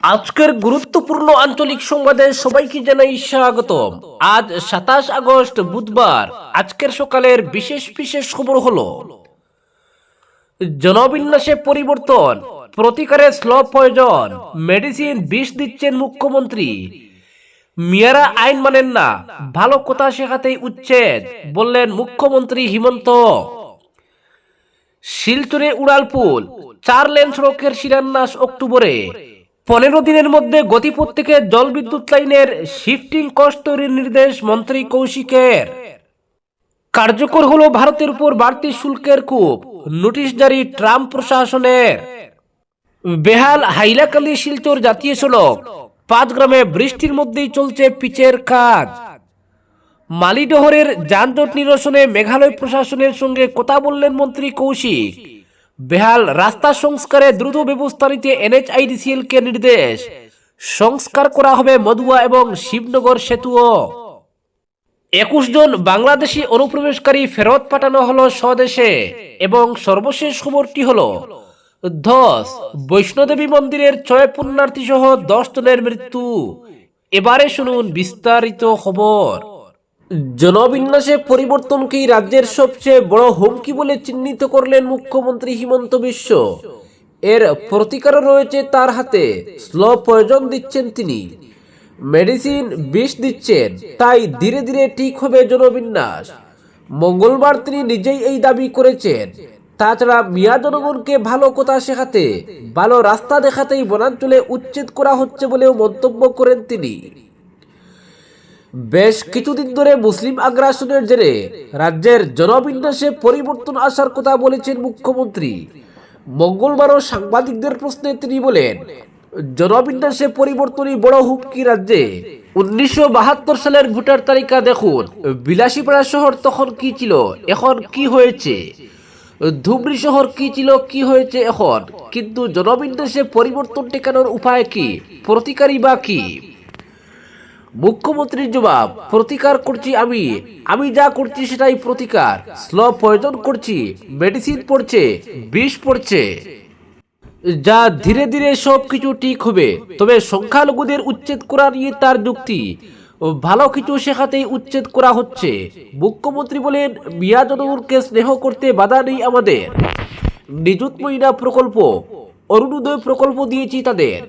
আজকের গুরুত্বপূর্ণ আঞ্চলিক সংবাদে সবাইকে জানাই স্বাগতম। আজ সাতাশ আগস্ট বুধবার, আজকের সকালের বিশেষ বিশেষ খবর হলো, জনবিন্যাসে পরিবর্তন, প্রতিকারে স্লো প্রয়োজন মেডিসিন বিষ দিচ্ছেন মুখ্যমন্ত্রী। মিয়ারা আইন মানেন না, ভালো কথা শেখাতেই উচ্ছেদ, বললেন মুখ্যমন্ত্রী হিমন্ত। শিলচরে উড়ালপুল চার লেন সড়কের শিলান্যাস অক্টোবরে। পনেরো দিনের মধ্যে গতিপথ থেকে জল বিদ্যুৎ লাইনের শিফটিং কস্ট তৈরির নির্দেশ মন্ত্রী কৌশিকের। কার্যকর হলো ভারতের উপর বাড়তি শুল্কের কূপ, নোটিশ জারি ট্রাম্প প্রশাসনের। বেহাল হাইলাকান্দি শিলচর জাতীয় সড়ক, পাঁচ গ্রামে বৃষ্টির মধ্যেই চলছে পিচের কাজ। মালিডহরের যানজট নিরসনে মেঘালয় প্রশাসনের সঙ্গে কথা বললেন মন্ত্রী কৌশিক। বেহাল রাস্তা সংস্কারে দ্রুত ব্যবস্থা নিতে এনএচআইডিসিএল কে নির্দেশ। সংস্কার করা হবে মধুয়া এবং শিবনগর সেতুও। একুশ জন বাংলাদেশি অনুপ্রবেশকারী ফেরত পাঠানো হলো স্বদেশে এবং সর্বশেষ খবরটি হলো, ধস, বৈষ্ণোদেবী মন্দিরের ছয় পুণ্যার্থী সহ দশ জনের মৃত্যু। এবারে শুনুন বিস্তারিত খবর। জনবিন্যাসে পরিবর্তনকেই রাজ্যের সবচেয়ে বড় হুমকি বলে চিহ্নিত করলেন মুখ্যমন্ত্রী হিমন্ত বিশ্ব? এর প্রতিকারও রয়েছে তার হাতে, স্লো প্রয়োজন দিচ্ছেন তিনি। মেডিসিন বিষ দিচ্ছেন, তাই ধীরে ধীরে ঠিক হবে জনবিন্যাস। মঙ্গলবার তিনি নিজেই এই দাবি করেছেন। তাছাড়া মিয়া জনগণকে ভালো কথা শেখাতে, ভালো রাস্তা দেখাতেই বনাঞ্চলে উচ্ছেদ করা হচ্ছে বলেও মন্তব্য করেন তিনি। বেশ কিছুদিন ধরে মুসলিম আগ্রাসনের জেরে রাজ্যের জনবিন্যাসে পরিবর্তন আসার কথা বলেছেন মুখ্যমন্ত্রী। মঙ্গলবারও সাংবাদিকদের প্রশ্নে তিনি বলেন, জনবিন্যাসে পরিবর্তনই বড় হুমকি রাজ্যে। উনিশশো বাহাত্তর সালের ভোটার তালিকা দেখুন, বিলাসীপাড়া শহর তখন কি ছিল, এখন কি হয়েছে? ধুবড়ি শহর কি ছিল, কি হয়েছে এখন? কিন্তু জনবিন্যাসে পরিবর্তন টেকানোর উপায় কি, প্রতিকারী বা কি? মুখ্যমন্ত্রীর জবাব, প্রতিকার করছি আমি। আমি যা করছি সেটাই প্রতিকার। স্লো প্রয়োজন করছি, মেডিসিন পড়ছে, বিষ পড়ছে। যা ধীরে ধীরে সব কিছু ঠিক হবে। তবে সংখ্যালঘুদের উচ্ছেদ করা নিয়ে তার যুক্তি। ভালো কিছু শেখাতেই উচ্ছেদ করা হচ্ছে। মুখ্যমন্ত্রী বলেন, মিয়া জনগণকে স্নেহ করতে বাধা নেই আমাদের। নিযুত মহিলা প্রকল্প, অরুণোদয় প্রকল্প দিয়েছি তাদের।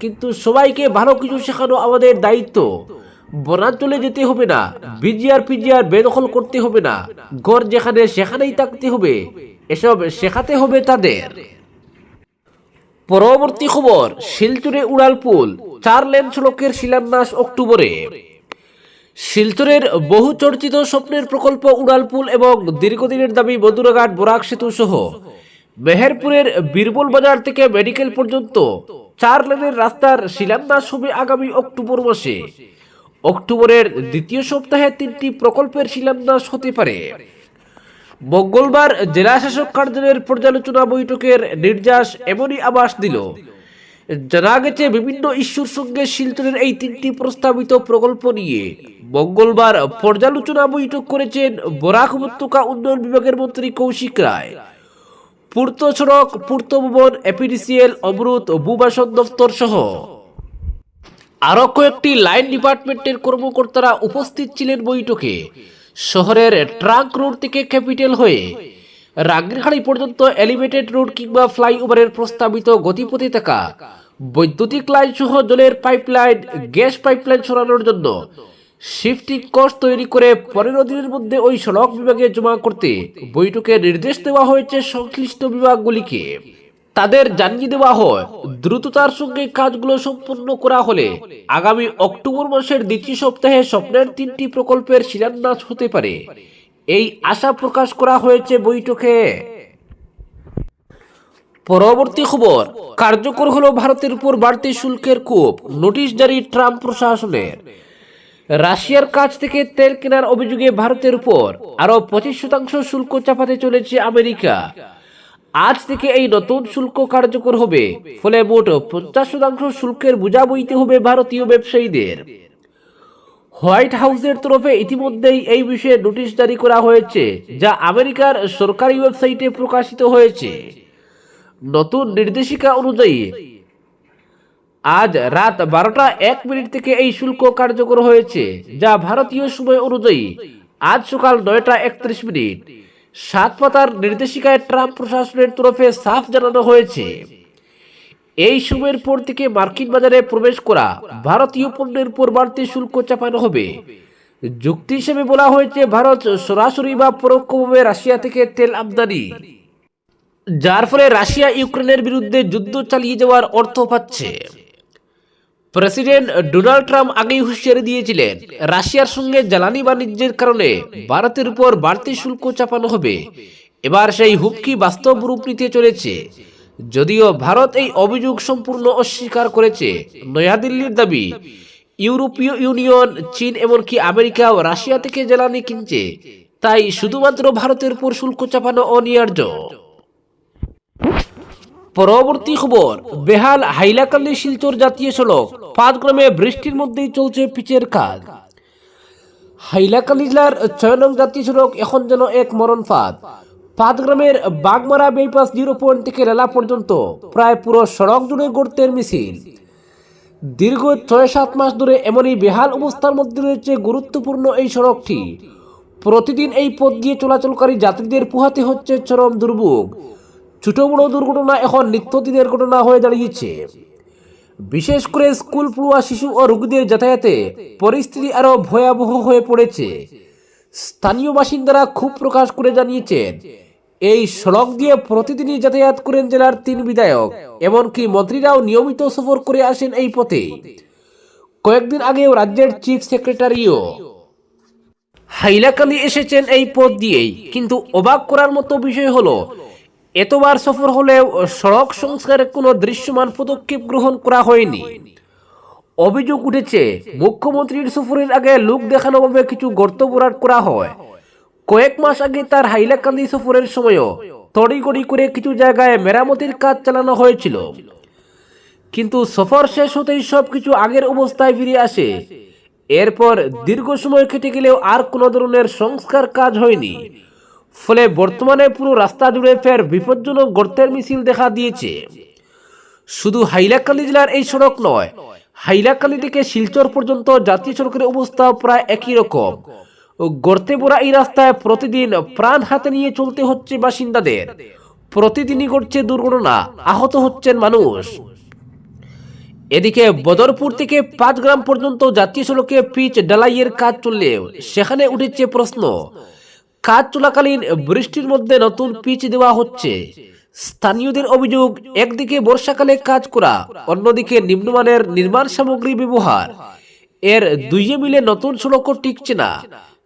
কিন্তু সবাইকে ভালো কিছু শেখানো আমাদের দায়িত্ব। বনাঞ্চলে যেতে হবে না বিজিআর পিজিআর বেদখল করতে হবে না, ঘর যেখানে সেখানেই থাকতে হবে, এসব শেখাতে হবে তাদের। পরবর্তী খবর, শিলচরে উড়ালপুল চার লেন সড়কের শিলান্যাস অক্টোবরে। শিলচরের বহু চর্চিত স্বপ্নের প্রকল্প উড়ালপুল এবং দীর্ঘদিনের দাবি বদুরাঘাট বরাক সেতু সহ। মেহেরপুরের বীরবল বাজার থেকে মেডিকেল পর্যন্ত চার লেনের রাস্তার শিলান্যাস হবে আগামী অক্টোবর মাসে। অক্টোবরের দ্বিতীয় সপ্তাহে তিনটি প্রকল্পের শিলান্যাস হতে পারে। মঙ্গলবার জেলা শাসক কার্যালয়ের পর্যালোচনা বৈঠকের নির্যাস এমনই আবাস দিল। জানা গেছে, বিভিন্ন ইস্যুর সঙ্গে শিলচরের এই তিনটি প্রস্তাবিত প্রকল্প নিয়ে। মঙ্গলবার পর্যালোচনা বৈঠক করেছেন বরাক উপত্যকা উন্নয়ন বিভাগের মন্ত্রী কৌশিক রায়। পূর্ত সড়ক, পূর্ত ভবন, এপিডিসিএল অমৃত ভূবাসন দপ্তর সহ। আরও কয়েকটি লাইন ডিপার্টমেন্টের কর্মকর্তারা উপস্থিত ছিলেন বৈঠকে। শহরের ট্রাঙ্ক রোড থেকে ক্যাপিটাল হয়ে রাগিরহাড়ি পর্যন্ত এলিভেটেড রোড কিংবা ফ্লাইওভারের প্রস্তাবিত গতিপথে থাকা বৈদ্যুতিক লাইন সহ জলের পাইপলাইন, গ্যাস পাইপলাইন সরানোর জন্য শিফটিং কস্ট তৈরি করে পনেরো দিনের মধ্যে ওই সড়ক বিভাগে জমা করতে বৈঠকে নির্দেশ দেওয়া হয়েছে সংশ্লিষ্ট বিভাগগুলিকে। তাদের জানিয়ে দেওয়া হয়, দ্রুততার সঙ্গে কাজগুলো সম্পন্ন করা হলে আগামী অক্টোবর মাসের দ্বিতীয় সপ্তাহে স্বপ্নের তিনটি প্রকল্পের শিলান্যাস হতে পারে। এই আশা প্রকাশ করা হয়েছে বৈঠকে। পরবর্তী খবর, কার্যকর হলো ভারতের উপর বাড়তি শুল্কের কূপ নোটিশ জারি ট্রাম্প প্রশাসনের। রাশিয়ার কাছ থেকে তেল কেনার অভিযোগে ভারতের উপর আরও পঁচিশ শতাংশ শুল্ক চাপাতে চলেছে আমেরিকা। আজ থেকে এই নতুন শুল্ক কার্যকর হবে, ফলে মোট পঞ্চাশ শতাংশ শুল্কের বোঝা বইতে হবে ভারতীয় ব্যবসায়ীদের। হোয়াইট হাউসের তরফে ইতিমধ্যেই এই বিষয়ে নোটিশ জারি করা হয়েছে, যা আমেরিকার সরকারি ওয়েবসাইটে প্রকাশিত হয়েছে। নতুন নির্দেশিকা অনুযায়ী আজ রাত বারোটা এক মিনিট থেকে এই শুল্ক কার্যকর হয়েছে, যা ভারতীয় সময় অনুযায়ী আজ সকাল নয়টা একত্রিশ মিনিট। সাত পাতার নির্দেশিকায় ট্রাম্প প্রশাসনের তরফে সাফ জানানো হয়েছে। এই সময়ের পর থেকে মার্কিন বাজারে প্রবেশ করা ভারতীয় পণ্যের উপর বাড়তি শুল্ক চাপানো হবে। যুক্তি হিসেবে বলা হয়েছে, ভারত সরাসরি বা পরোক্ষভাবে রাশিয়া থেকে তেল আমদানি। যার ফলে রাশিয়া ইউক্রেনের বিরুদ্ধে যুদ্ধ চালিয়ে যাওয়ার অর্থ পাচ্ছে। প্রেসিডেন্ট ডোনাল্ড ট্রাম্প আগেই হুঁশিয়ারি দিয়েছিলেন, রাশিয়ার সঙ্গে জ্বালানি বাণিজ্যের কারণে ভারতের উপর বাড়তি শুল্ক চাপানো হবে। এবার সেই হুমকি বাস্তব রূপ নিতে চলেছে। যদিও ভারত এই অভিযোগ সম্পূর্ণ অস্বীকার করেছে, নয়াদিল্লির দাবি, ইউরোপীয় ইউনিয়ন, চীন এমনকি আমেরিকাও রাশিয়া থেকে জ্বালানি কিনছে, তাই শুধুমাত্র ভারতের উপর শুল্ক চাপানো অনিবার্য। পরবর্তী খবর, বেহাল হাইলাকান্দি শিলচর জাতীয় সড়ক পাঁচগ্রামে বৃষ্টির মধ্যেই চলছে পিচের কাজ। হাইলাকান্দি জেলার ছয় নং জাতীয় সড়ক এখন যেন এক মরণ ফাঁদ। পাঁচগ্রামের বাগমারা বাইপাস জিরো পয়েন্ট থেকে রেলা পর্যন্ত প্রায় পুরো সড়ক জুড়ে গর্তের মিছিল। দীর্ঘ ছয় সাত মাস ধরে এমনই বেহাল অবস্থার মধ্যে রয়েছে গুরুত্বপূর্ণ এই সড়কটি। প্রতিদিন এই পথ দিয়ে চলাচলকারী যাত্রীদের পোহাতে হচ্ছে চরম দুর্ভোগ। ছোট বড় দুর্ঘটনা এখন নিত্যদিনের ঘটনা হয়ে দাঁড়িয়েছে। বিশেষ করে স্কুল পড়ুয়া শিশু ও রোগীদের যাতায়াতে পরিস্থিতি আরও ভয়াবহ হয়ে পড়েছে। স্থানীয় বাসিন্দারা খুব প্রকাশ করে জানিয়েছেন, এই সড়ক দিয়ে প্রতিদিনই যাতায়াত করেন জেলার তিন বিধায়ক, এমনকি মন্ত্রীরাও নিয়মিত সফর করে আসেন এই পথে। কয়েকদিন আগেও রাজ্যের চিফ সেক্রেটারিও। হাইলাকান্দি এসেছেন এই পথ দিয়েই, কিন্তু অবাক করার মতো বিষয় হলো এতবার সফর হলেও সড়ক সংস্কারের কোনো দৃশ্যমান পদক্ষেপ গ্রহণ করা হয়নি। অভিযোগ উঠেছে, মুখ্যমন্ত্রীর সফরের আগে লোক দেখানোভাবে কিছু গর্ত ভরাট করা হয়। কয়েক মাস আগে তার হাইলাকান্দি সফরের সময়ও তড়িগড়ি করে কিছু জায়গায় মেরামতির কাজ চালানো হয়েছিল। কিন্তু সফর শেষ হতেই সবকিছু আগের অবস্থায় ফিরে আসে। এরপর দীর্ঘ সময় কেটে গেলেও আর কোনো ধরনের সংস্কার কাজ হয়নি। ফলে বর্তমানে পুরো রাস্তা জুড়ে ফের বিপজ্জনক গর্তের মিছিল দেখা দিয়েছে। শুধু হাইলাকান্দি জেলার এই সড়ক নয়, হাইলাকান্দি থেকে শিলচর পর্যন্ত জাতীয় সড়কের অবস্থা প্রায় একই রকম। গর্তে পড়া এই রাস্তায় প্রতিদিন প্রাণ হাতে নিয়ে চলতে হচ্ছে বাসিন্দাদের। প্রতিদিনই ঘটছে দুর্ঘটনা, আহত হচ্ছেন মানুষ। এদিকে বদরপুর থেকে পাঁচ গ্রাম পর্যন্ত জাতীয় সড়কে পিচ ডালাইয়ের কাজ চললেও সেখানে উঠেছে প্রশ্ন কাজ চলাকালীন বৃষ্টির মধ্যে নতুন পিচ দেওয়া হচ্ছে। স্থানীয়দের অভিযোগ, একদিকে বর্ষাকালে কাজ করা, অন্যদিকে নিম্নমানের নির্মাণ সামগ্রী ব্যবহার। এর দুইয়ে মিলে নতুন সড়কও টিকছে না।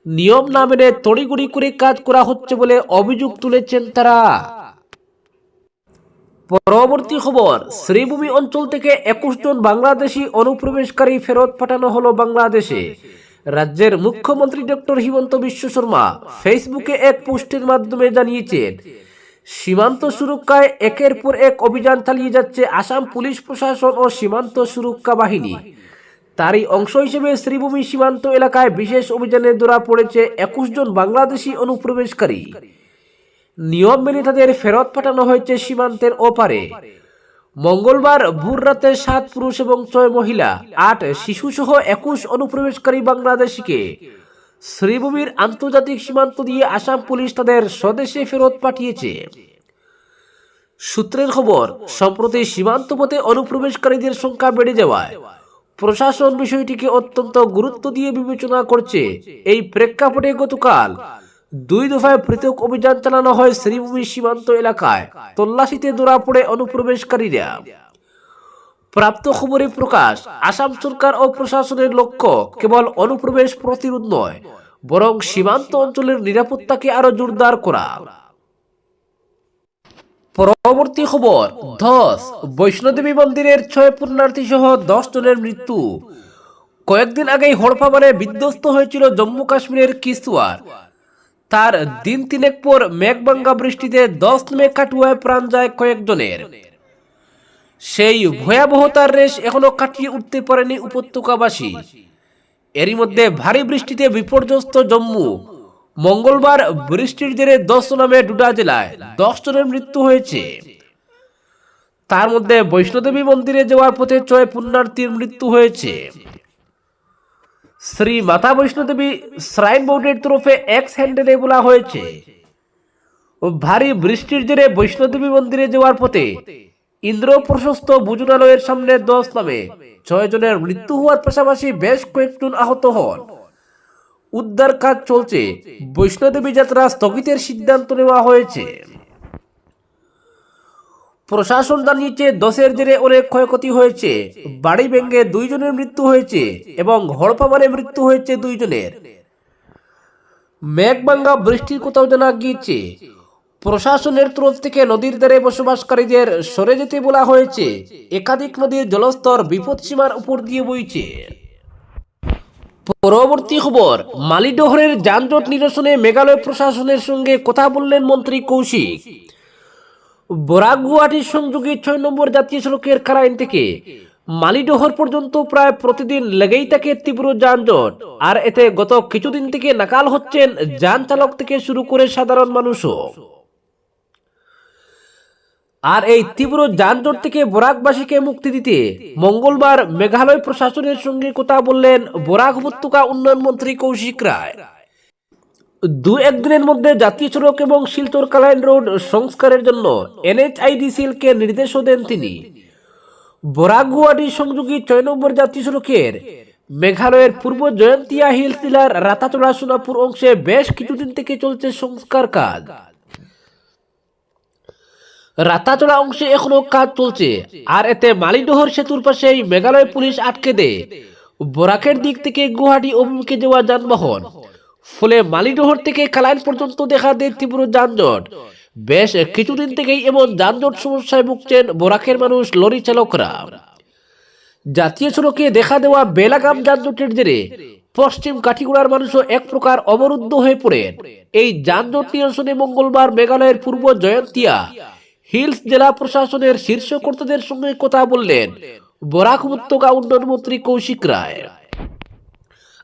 নিয়ম না মেনে তড়িগড়ি করে কাজ করা হচ্ছে বলে অভিযোগ তুলেছেন তারা। পরবর্তী খবর, শ্রীভূমি অঞ্চল থেকে একুশ জন বাংলাদেশি অনুপ্রবেশকারী ফেরত পাঠানো হলো বাংলাদেশে। রাজ্যের মুখ্যমন্ত্রী ডক্টর হিমন্ত বিশ্ব শর্মা ফেসবুকে এক পোস্টের মাধ্যমে জানিয়েছেন, সীমান্ত সুরক্ষায় একের পর এক অভিযান চালিয়ে যাচ্ছে আসাম পুলিশ প্রশাসন ও সীমান্ত সুরক্ষা বাহিনী। তারই অংশ হিসেবে শ্রীভূমি সীমান্ত এলাকায় বিশেষ অভিযানে ধরা পড়েছে একুশ জন বাংলাদেশি অনুপ্রবেশকারী। নিয়ম মেনে তাদের ফেরত পাঠানো হয়েছে সীমান্তের ওপারে। মঙ্গলবার ভোর রাতে সাত পুরুষ এবং ছয় মহিলা, আট শিশু সহ একুশ অনুপ্রবেশকারী বাংলাদেশিকে শ্রীভূমির আন্তর্জাতিক সীমান্ত দিয়ে আসাম পুলিশ তাদের স্বদেশে ফেরত পাঠিয়েছে। সূত্রের খবর, সম্প্রতি সীমান্ত পথে অনুপ্রবেশকারীদের সংখ্যা বেড়ে যাওয়ায় প্রশাসন বিষয়টিকে অত্যন্ত গুরুত্ব দিয়ে বিবেচনা করছে। এই প্রেক্ষাপটে গতকাল দুই দফায় পৃথক অভিযান চালানো হয় শ্রীভূমি সীমান্ত এলাকায়। তল্লাশিতে ধরা পড়ে অনুপ্রবেশকারীরা। প্রাপ্ত খবরে প্রকাশ, আসাম সরকার ও প্রশাসনের লক্ষ্য কেবল অনুপ্রবেশ প্রতিরোধ নয়, বরং সীমান্ত অঞ্চলের নিরাপত্তাকে আরও জোরদার করা। পরবর্তী খবর, ধস, বৈষ্ণোদেবী মন্দিরের ছয় পুণ্যার্থী সহ দশ জনের মৃত্যু। কয়েকদিন আগেই হড়পাবারে বিধ্বস্ত হয়েছিল জম্মু কাশ্মীরের কিস্তোয়ার। তার দিন তিনেক পর মেঘবাঙ্গা বৃষ্টিতে দশ মে কাটুয়ায় প্রাণ যায় কয়েকজনের। সেই ভয়াবহতার রেশ এখনও কাটিয়ে উঠতে পারেনি উপত্যকাবাসী। এরই মধ্যে ভারী বৃষ্টিতে বিপর্যস্ত জম্মু। মঙ্গলবার বৃষ্টির জেরে দশ নামে ডুডা জেলায় দশ জনের মৃত্যু হয়েছে। তার মধ্যে বৈষ্ণোদেবী মন্দিরে যাওয়ার পথে ছয় পুণ্যার্থীর মৃত্যু হয়েছে। শ্রী মাতা বৈষ্ণোদেবী শ্রাইন বোর্ডের তরফে এক্স হ্যান্ডেলে বলা হয়েছে, ভারী বৃষ্টির জেরে বৈষ্ণোদেবী মন্দিরে যাওয়ার পথে ইন্দ্র প্রশস্ত বুজুনালয়ের সামনে দশ নামে ছয় জনের মৃত্যু হওয়ার পাশাপাশি বেশ কয়েকজন আহত হন। উদ্ধার কাজ চলছে। বৈষ্ণোদেবী যাত্রা স্থগিতের সিদ্ধান্ত নেওয়া হয়েছে। প্রশাসন জানিয়েছে দশের জেরে অনেক ক্ষয়ক্ষতি হয়েছে। বাড়ি ভেঙে দুইজনের মৃত্যু হয়েছে এবং হড়পামারে মৃত্যু হয়েছে দুইজনের। মেঘবাঙ্গা বৃষ্টির কোথাও জানা গিয়েছে। প্রশাসনের তরফ থেকে নদীর ধারে বসবাসকারীদের সরে যেতে বলা হয়েছে। একাধিক নদীর জলস্তর বিপদসীমার উপর দিয়ে বইছে। পরবর্তী খবর, মালিডহরের যানজট নিরসনে মেঘালয় প্রশাসনের সঙ্গে কথা বললেন মন্ত্রী কৌশিক। বরাক সংযোগী ছয় নম্বর জাতীয় সড়কের কারাইন থেকে মালিডোহর পর্যন্ত প্রায় প্রতিদিন লেগেই থাকে তীব্র যানজট। আর এতে গত কিছুদিন থেকে নাকাল হচ্ছেন যান চালক থেকে শুরু করে সাধারণ মানুষও। আর এই তীব্র যানজট থেকে বরাকবাসীকে মুক্তি দিতে মঙ্গলবার মেঘালয় প্রশাসনের সঙ্গে কথা বললেন বরাক উপত্যকা উন্নয়ন মন্ত্রী কৌশিক রায়। দু একদিনের মধ্যে জাতীয় সড়ক এবং শিলচর কালাইন রোড সংস্কারের জন্য এনএচআইডিসিএলকে নির্দেশও দেন তিনি। বরাক গুয়াহাটি সংযোগী ছয় নম্বর জাতীয় সড়কের মেঘালয়ের পূর্ব জয়ন্তিয়া হিল জেলার রাতাচড়া সোনাপুর অংশে বেশ কিছুদিন থেকে চলছে সংস্কার কাজ। রাতাচড়া অংশে এখনও কাজ চলছে। আর এতে মালিডহর সেতুর পাশেই মেঘালয় পুলিশ আটকে দেয়। বরাকের দিক থেকে গুয়াহাটি অভিমুখে যাওয়া যানবাহন। ফলে মালিডহর থেকে কালাইন পর্যন্ত দেখা দেয় তীব্র যানজট। বেশ কিছুদিন থেকেই এমন যানজট সমস্যায় ভুগছেন বরাকের মানুষ, লরি চালকরা। জাতীয় সড়কে দেখা দেওয়া বেলাগাম যানজটের জেরে পশ্চিম কাঠিগুড়ার মানুষও এক প্রকার অবরুদ্ধ হয়ে পড়েন। এই যানজট নিরসনে মঙ্গলবার মেঘালয়ের পূর্ব জয়ন্তিয়া হিলস জেলা প্রশাসনের শীর্ষ কর্তাদের সঙ্গে কথা বললেন বরাক উপত্যকা উন্নয়ন মন্ত্রী কৌশিক রায়।